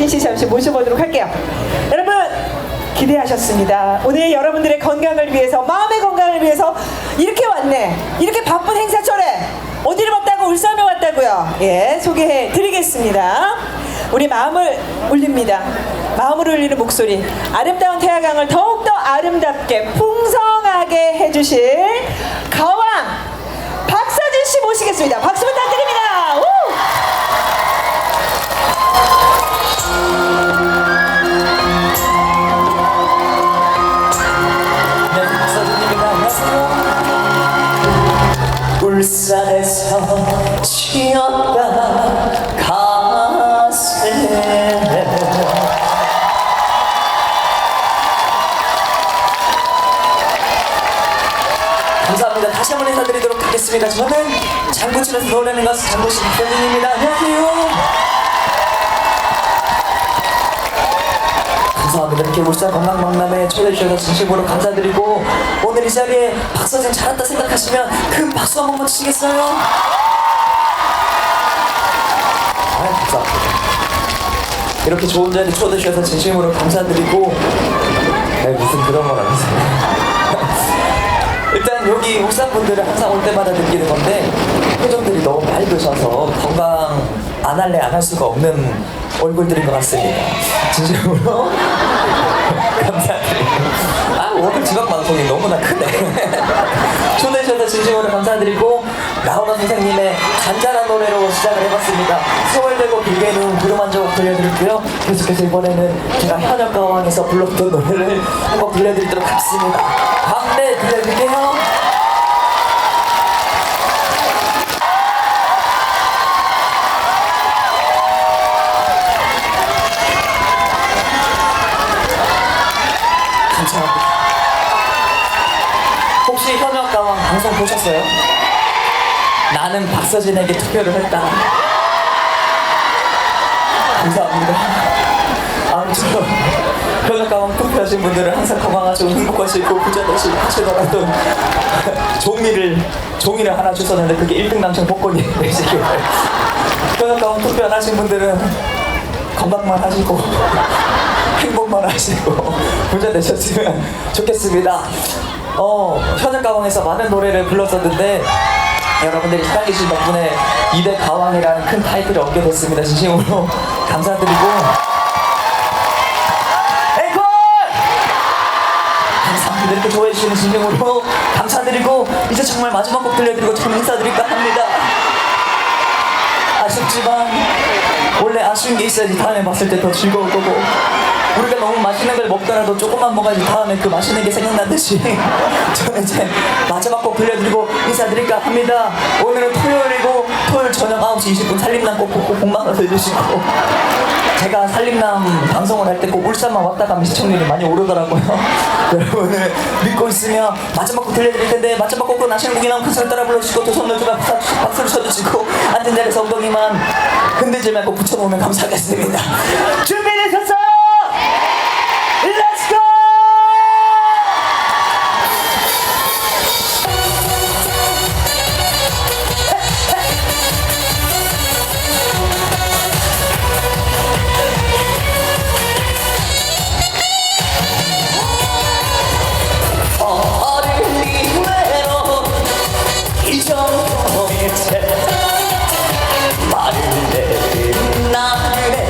박서진 씨 잠시 모셔보도록 할게요. 여러분 기대하셨습니다. 오늘 여러분들의 건강을 위해서 마음의 건강을 위해서 이렇게 왔네. 이렇게 바쁜 행사철에 어디를 왔다고 울산에 왔다고요. 예 소개해 드리겠습니다. 우리 마음을 울립니다. 마음을 울리는 목소리 아름다운 태화강을 더욱더 아름답게 풍성하게 해주실 가왕 박서진 씨 모시겠습니다. 박수 울산에서 치었다 감사합니다. 다시 한번 인사드리도록 하겠습니다. 저는 장구 치면서 노래하는 가수 장구치 박서준입니다. 안녕하세요. 감사합니다. 이렇게 울산 건강박람회 초대해주셔서 진심으로 감사드리고 오늘 이 자리에 박서진 잘한다 생각하시면 큰 박수 한 번만 치시겠어요? 아 감사합니다. 이렇게 좋은 자리 초대해주셔서 진심으로 감사드리고 네, 무슨 그런 건 아니세요. 일단 여기 울산 분들은 항상 올 때마다 느끼는 건데 표정들이 너무 밝으셔서 건강 안 할래 안 할 수가 없는 얼굴들인 것 같습니다. 진심으로 감사드립니다. 아 오늘 지방 방송이 너무나 크네. 초대해 주셔서 진심으로 감사드리고 나훈아 선생님의 잔잔한 노래로 시작을 해봤습니다. 세월되고 길게는 구름 한 조각 들려드릴게요. 계속해서 이번에는 제가 현역 가왕에서 불렀던 노래를 한곡 들려드리도록 하겠습니다. 광대 들려드릴게요. 감사합니다. 혹시 현역가왕 방송 보셨어요? 나는 박서진에게 투표를 했다. 감사합니다. 아무쪼록 현역가왕 투표하신 분들은 항상 건강하시고 행복하시고 부자 되시고 하시더라도 종이를 종이를 하나 주셨는데 그게 1등 당첨 복권이 되시길 현역가왕 투표 안 하신 분들은 건강만 하시고 행복만 하시고 부자 되셨으면 좋겠습니다. 어, 현역 가왕에서 많은 노래를 불렀었는데 여러분들이 사랑해주신 덕분에 2대 가왕이라는 큰 타이틀을 얻게 됐습니다. 진심으로 감사드리고 앵콜! 감사합니다. 이렇게 좋아해주시는 진심으로 감사드리고 이제 정말 마지막 곡 들려드리고 저는 인사드릴까 합니다. 아쉽지만 아쉬운 게 있어야지 다음에 봤을 때 더 즐거울 거고. 우리가 너무 맛있는 걸 먹더라도 조금만 먹어야지 다음에 그 맛있는 게 생각나듯이. 저는 이제 마지막 곡 들려드리고 인사드릴까 합니다. 오늘은 저녁 9시 20분 살림남 꼭 보고 공망을 해주시고. 제가 살림남 방송을 할 때 꼭 울산만 왔다 가면 시청률이 많이 오르더라고요. 여러분을 믿고 있으면 마지막 곡 들려드릴 텐데 마지막 곡은 아시는 곡이 나면 큰 소리 따라 불러주시고 두 손을 주가 박수를 쳐주시고 앉은 자리에서 엉덩이만 흔들지 말고 붙여놓으면 감사하겠습니다. 준비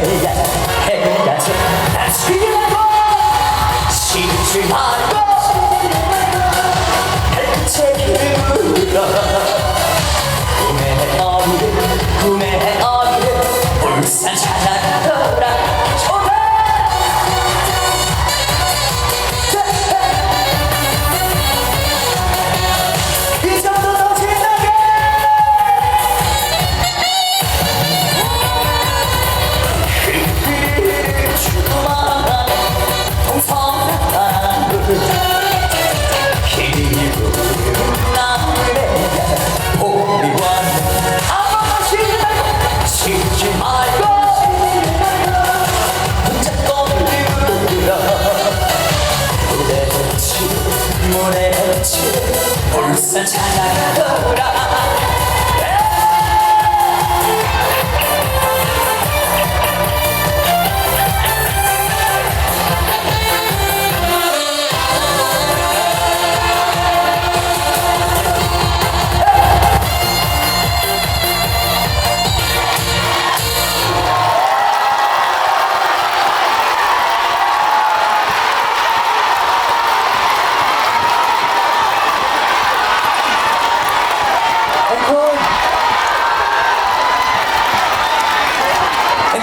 나래야 무대치 울산 찾아가더라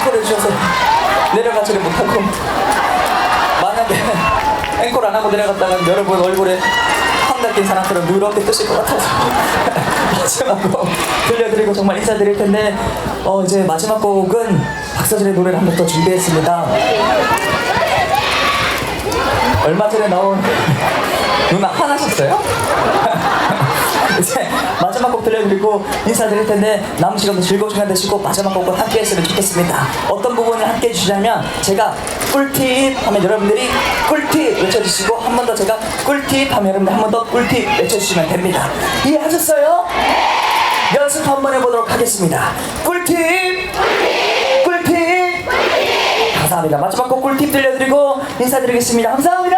앵콜 해 주셔서 내려가지를 못하고 만약에 앵콜 안 하고 내려갔다간 여러분 얼굴에 황 닦인 사람처럼 누렇게 뜨실 것 같아서 마지막 곡 들려드리고 정말 인사드릴 텐데 어 이제 마지막 곡은 박서진의 노래를 한 번 더 준비했습니다. 얼마 전에 나온 누나 화나셨어요? 이제 마지막 곡 들려드리고 인사드릴 텐데 남은 시간도 즐거운 시간 되시고 마지막 곡을 함께 했으면 좋겠습니다. 어떤 부분을 함께 해주시냐면 제가 꿀팁 하면 여러분들이 꿀팁 외쳐주시고 한 번 더 제가 꿀팁 하면 여러분들 한 번 더 꿀팁 외쳐주시면 됩니다. 이해하셨어요? 연습 한번 해보도록 하겠습니다. 꿀팁! 꿀팁! 감사합니다. 마지막 곡 꿀팁 들려드리고 인사드리겠습니다. 감사합니다.